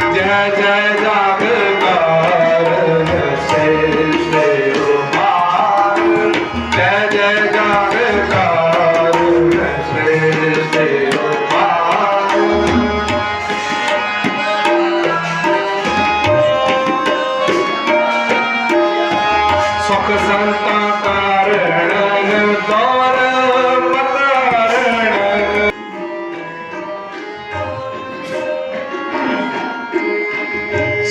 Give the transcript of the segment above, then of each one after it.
जय जय जागर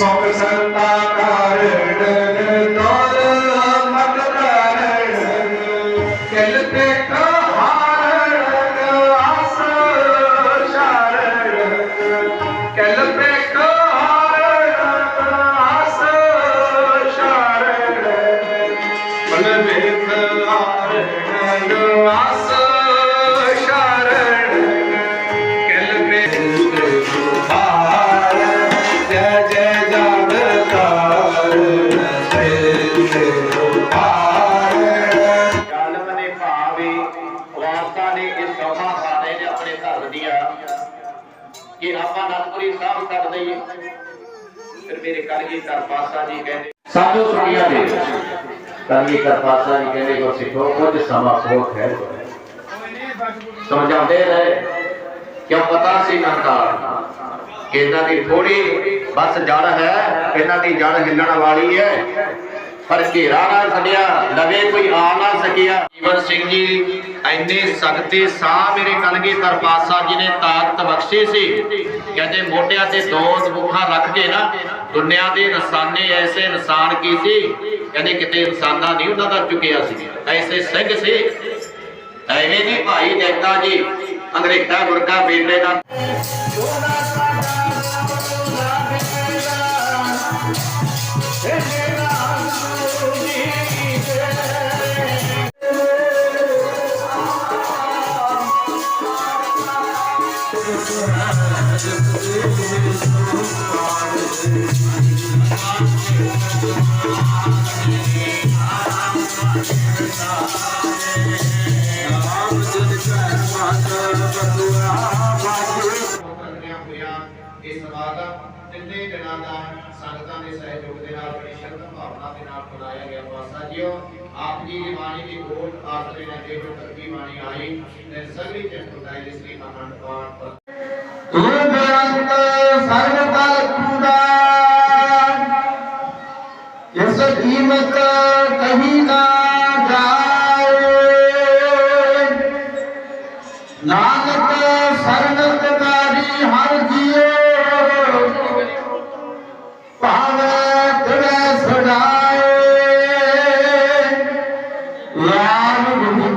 sống sanh ta ca đề đề ਕਿ ਆਪਾਂ ਨਤਪੁਰੀ ਸਾਹਿਬ ਛੱਡ ਦਈਏ। ਫਿਰ ਮੇਰੇ ਕਲਗੀ ਪਾਸਾ ਜੀ ਕਹਿੰਦੇ ਸਾਧੂ ਸੁਣਿਆ ਦੇ ਕਲਗੀ ਪਾਸਾ ਜੀ ਕਹਿੰਦੇ, ਗੁਰ ਸਿੱਖੋ, ਕੁਝ ਸਮਾਂ ਹੋਰ ਹੈ ਸਮਝਾਉਂਦੇ ਰਹੇ। ਕਿਉਂ ਪਤਾ ਸੀ ਨੰਕਾਰ ਕਿ ਇਹਨਾਂ ਦੀ ਥੋੜੀ ਬਸ ਜੜ ਹੈ, ਇਹਨਾਂ ਦੀ ਜੜ ਹਿੱਲਣ ਵਾਲੀ ਹੈ। ਪਰ ਘੇਰਾ ਨਾ ਛੱਡਿਆ, ਲਵੇ ਕੋਈ ਆ ਨਾ ਸਕਿਆ। ਜੀਵਨ ਸਿੰਘ ਜੀ ਐਨੇ ਸਖਤੇ ਸਾਹ ਮੇਰੇ ਕਲਗੀ ਪਾਤਸ਼ਾਹ ਜੀ ਨੇ ਤਾਕਤ ਬਖਸ਼ੀ ਸੀ। ਕਹਿੰਦੇ ਮੋਢਿਆਂ ਤੇ ਦੋ ਮੁੱਖਾਂ ਰੱਖ ਕੇ ਨਾ, ਦੁਨੀਆ ਦੇ ਨਿਸ਼ਾਨੇ ਐਸੇ ਇਨਸਾਨ ਕੀ ਸੀ? ਕਹਿੰਦੇ ਕਿਤੇ ਇਨਸਾਨਾ ਨਹੀਂ ਉਹਨਾਂ ਦਾ ਚੁੱਕਿਆ ਸੀ। ਐਸੇ ਸਿੰਘ ਸੀ। ਐਵੇਂ ਨਹੀਂ ਭਾਈ ਦੇਵਤਾ ਜੀ, ਅੰਗਰੇਜ਼ਾ ਗੁਰਕਾ ਬੇਟੇ ਦਾ ਕਰਦਿਆਂ ਹੋਇਆਂ ਇਹ ਸਮਾਗਮ ਤਿੰਨੇ ਦਿਨਾਂ ਦਾ ਸੰਗਤਾਂ ਦੇ ਸਹਿਯੋਗ ਦੇ ਨਾਲ ਬੜੀ ਸ਼ਰਧਾ ਭਾਵਨਾ ਦੇ ਨਾਲ ਮਨਾਇਆ ਗਿਆ ਵਾਸਾ ਜੀਓ ਆਪ ਜੀ ਦੀ ਬਾਣੀ ਦੀ ਗੋਲ ਆਸਰੇ ਨੇ ਦੇ ਜੋ ਤਰਕੀ ਬਾਣੀ ਆਈ, ਤੇ ਸਗਲੀ ਚਤੁਰਤਾਈ ਦੇ ਸ੍ਰੀ ਅਖੰਡ ਪਾਠ ਪਰ ਤੂੰ ਬੇਅੰਤ ਸਰਬ ਕਲ ਪੂਰਾ ਇਸ ਕੀਮਤ ਕਹੀ ਨਾ ਜਾਏ, ਨਾਨਕ ਸਰਨਤ ਕਾਰੀ ਹਰ ਜੀਓ। ਭਾਵੇਂ ਤੇਰੇ ਸੜਾਏ ਵਾਹਿਗੁਰੂ